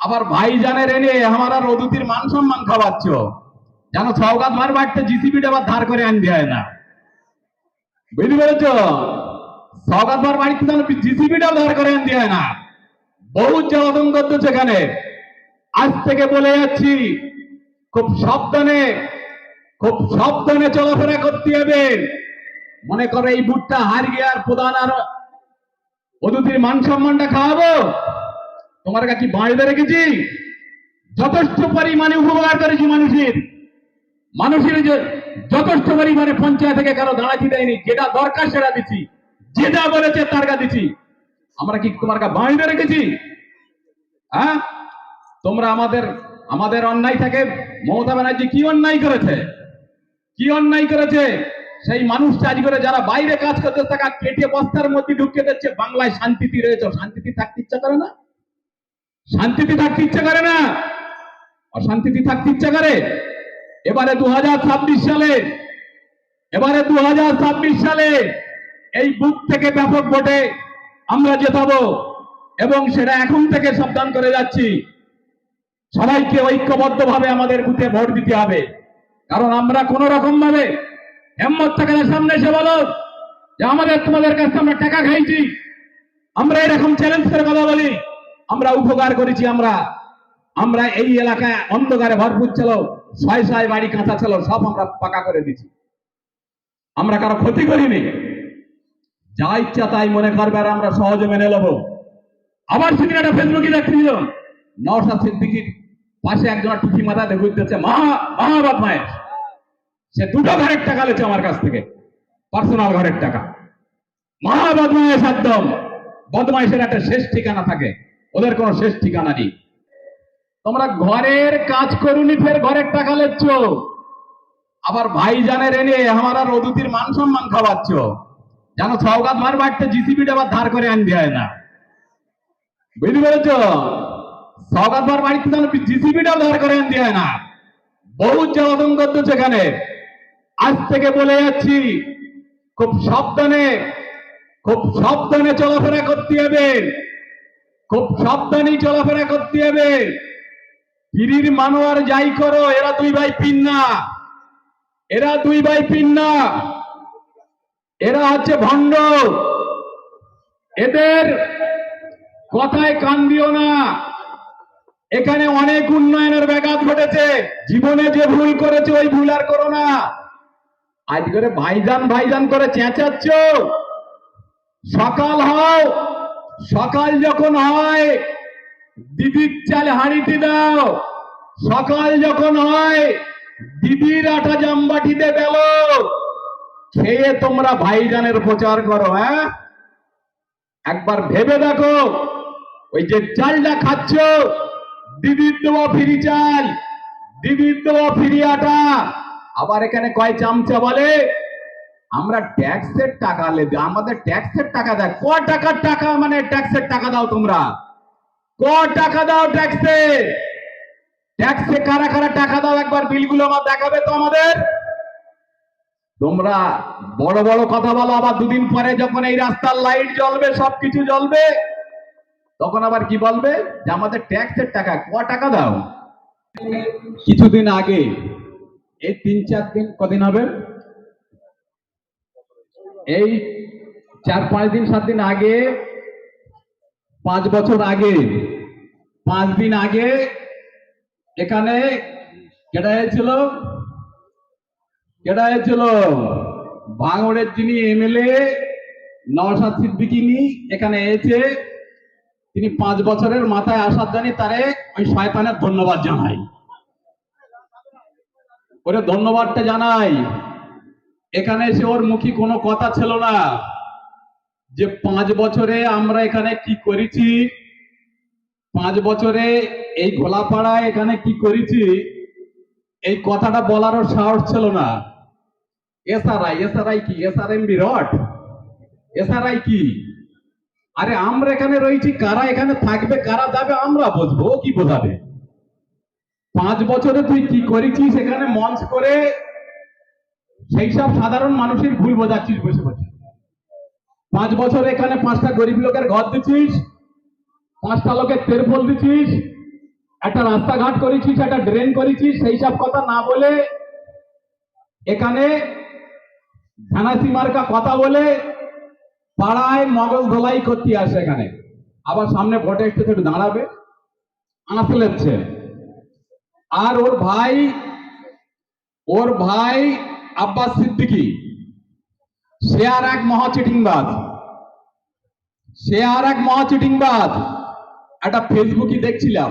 আবার ভাইজানের এনে আমার আর রদুতির মান সম্মান খাওয়াচ্ছ? যেন সৌগাত মার বাড়তে জিসিবিটা আবার ধার করে আনতে হয় না। বুঝতে পেরেছ? সৌগাত মার বাড়িতে যেন জিসিবিটাও ধার করে আনতে হয় না। বহুত জ্বালাতন করতো সেখানে আজ থেকে বলে যাচ্ছি, খুব সাবধানে খুব সাবধানে চলাফেরা করতে হবে। মনে করে এই বুটটা হার গিয়ার প্রধান আর অদুতির মান সম্মানটা খাওয়াবো? তোমার কাছে কি বাড়িতে রেখেছি যথেষ্ট পরিমাণে উপকার করেছি মানুষের। মানুষের যে যথেষ্ট পরিমাণে পঞ্চায়েত থেকে কারও দাঁড়াতে দেয়নি যেটা দরকার সেটা দিচ্ছি যেটা বলেছে তার কা দিচ্ছি আমরা কি তোমার কাছে বাড়িতে রেখেছি হ্যাঁ? তোমরা আমাদের আমাদের অন্যায় থাকে মমতা ব্যানার্জি কি অন্যায় করেছে? কি অন্যায় করেছে? সেই মানুষ কাজ করে যারা বাইরে কাজ করতে টাকা কেটে বস্তার মধ্যে ঢুকিয়ে দিচ্ছে। বাংলায় শান্তিতে রয়েছে, শান্তিতে থাকতে ইচ্ছা করে না? শান্তিতে থাকতে ইচ্ছা করে না। অশান্তিতে থাকতে ইচ্ছা করে। এবারে দু হাজার ছাব্বিশ সালে, এবারে দু সালে এই বুক থেকে ব্যাপক ভোটে আমরা জেতাবো এবং সেটা এখন থেকে সাবধান করে যাচ্ছি। সবাইকে ঐক্যবদ্ধ ভাবে আমাদের বুথে ভোট দিতে হবে। কারণ আমরা কোন রকম ভাবে হেম্মত থাকে না সামনে এসে বলো যে আমাদের তোমাদের কাছে আমরা টাকা খাইছি। আমরা এরকম চ্যালেঞ্জ করে কথা বলি। আমরা উপকার করেছি আমরা। আমরা এই এলাকায় অন্ধকারে ভরপুর ছিল, ছয় ছয় বাড়ি কাঁচা ছিল, সব আমরা পাকা করে দিছি আমরা কারও ক্ষতি করিনি। যা ইচ্ছা তাই মনে করবে আর আমরা সহজে মেনে নেব। আবার সেদিন একটা ফেসবুকে দেখছিল, নওশাদ সিদ্দিকির পাশে একজন টুপি মাথা দিচ্ছে মহা মহা বদমাইশ সে দুটো ঘরের টাকা লেছে আমার কাছ থেকে, পার্সোনাল ঘরের টাকা। মহা বদমাইশ একদম বদমাইশের একটা শেষ ঠিকানা থাকে। ওদের কোনো শেষ ঠিকানা নেই। তোমরা ঘরের কাজ করুনি, ফের ঘরের টাকা লেচ্ছ। আবার ভাইজানের এনে আমার আর রদুতির মান সম্মান খাওয়াচ্ছ। যেন সৌগাত মার বাড়তে জিসিবিটা আবার ধার করে আনতে হয় না। বুঝতে পেরেছ? সৌগাত মার বাড়িতে যেন জিসিবিটাও ধার করে আনতে হয় না। বহুত জ্বালাতন করতো সেখানে। আজ থেকে বলে যাচ্ছি, খুব সাবধানে খুব সাবধানে চলাফেরা করতে হবে। খুব সাবধানে চলাফেরা করতে হবে। পিরির মানোয়ার যাই করো, এরা দুই ভাই পিন্না এরা দুই ভাই পিন্না এরা হচ্ছে ভণ্ড। এদের কথায় কান দিও না। এখানে অনেক উন্নয়নের ব্যাঘাত ঘটেছে। জীবনে যে ভুল করেছে, ওই ভুল আর করো না। আজ করে ভাইজান ভাইজান করে চেঁচাচ্ছ। সকাল হও সকাল যখন হয়, দিদির চাল হাঁড়িতে দাও। সকাল যখন হয়, দিদির আটা জামবাটিতে গেল খেয়ে তোমরা ভাইজানের প্রচার করো হ্যাঁ? একবার ভেবে দেখো, ওই যে চালটা খাচ্ছ, দিদির দেওয়া ফিরি চাল, দিদির দেওয়া ফিরি আটা। আবার এখানে কয় চামচা বলে? আমরা ট্যাক্সের টাকা লেবে, আমাদের ট্যাক্সের টাকা দেয়। ক টাকার টাকা মানে ট্যাক্সের টাকা দাও তোমরা? ক টাকা দাও ট্যাক্সে ট্যাক্সে কারা কারা টাকা দাও? একবার বিলগুলো আমার দেখাবে তো আমাদের। তোমরা বড় বড় কথা বলো, আবার দুদিন পরে যখন এই রাস্তার লাইট জ্বলবে, সবকিছু জ্বলবে, তখন আবার কি বলবে? যে আমাদের ট্যাক্সের টাকা, ক টাকা দাও? কিছুদিন আগে, এই তিন চার দিন কদিন হবে? এই চার, পাঁচ দিন, সাত দিন আগে, পাঁচ বছর আগে, পাঁচ দিন আগে এখানে কেটা হয়েছিল? কেটা হয়েছিল? ভাঙড়ের যিনি এমএলএ, নওশাদ সিদ্দিকিনি এখানে এসে তিনি পাঁচ বছরের মাথায় আসার জন্য তারে ওই শয়তানের ধন্যবাদ জানাই ওরে ধন্যবাদটা জানাই এখানে এসে ওর মুখী কোনো কথা ছিল না। যে পাঁচ বছরে আমরা এখানে কি করেছি? পাঁচ বছরে এই ঘোলাপাড়ায় এখানে কি করেছি? এই কথাটা বলারও সাহস ছিল না। এসআরআই এসআরআই কি? এসআরএম বিরট? এসআরআই কি? আরে আমরা এখানে রয়েছি, কারা এখানে থাকবে, কারা যাবে, আমরা বুঝব কি বোঝাবে? পাঁচ বছরে তুই কি করেছিস এখানে মঞ্চ করে? সেই সব সাধারণ মানুষের ভুল বোঝাচ্ছিস বসে বসে। পাঁচ বছর এখানে পাঁচটা গরিব লোকের ঘর দিচ্ছিস, পাঁচটা লোকের তেরপল দিচ্ছিস, একটা রাস্তাঘাট করেছিস, একটা ড্রেন করেছিস, সেই সব কথা না বলে এখানে মার্কা কথা বলে পাড়ায় মগজ ধোলাই করতে আসে এখানে। আবার সামনে ভোটে একটু একটু দাঁড়াবে আনাসে লেচ্ছে আর ওর ভাই ওর ভাই আব্বাস সিদ্দিকি, সে আর এক মহা চিটিংবাজ সে আর এক মহা চিটিংবাজ একটা ফেসবুকে দেখছিলাম।